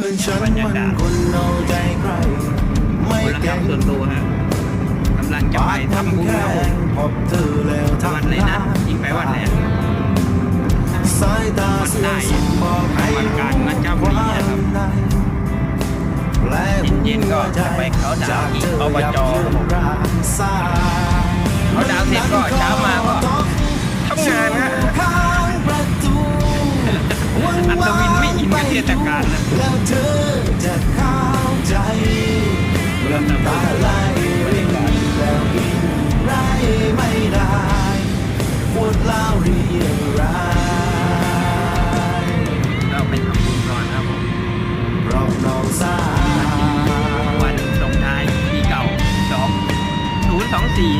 พื่อนฉันมันคนเอาใจใคร ไม่คนละเก่งส่วนตัวฮะกำลังจะไปทำบุญครับผมพบเธอแล้ววันไหนนะยิงไปวันไหนอะสายตาเสื่อมสิบอกให้วันการนะเจ้าบุรีนะครับเย็นๆก็จะไปเขาดาวที่อบจเขาดาวเสร็จก็เช้ามาก็ทำงาน ยินมีเทศกาลแล้วเธอจะเข้าใจเริ่มนำตาไหลรินแล้วบินไรไม่ได้ปวดเล่าเรียงรายเราไปทำบุญก่อนครับผมรอบน้องสาวันส่งท้ายปีเก่าสองศูนย์สองสี่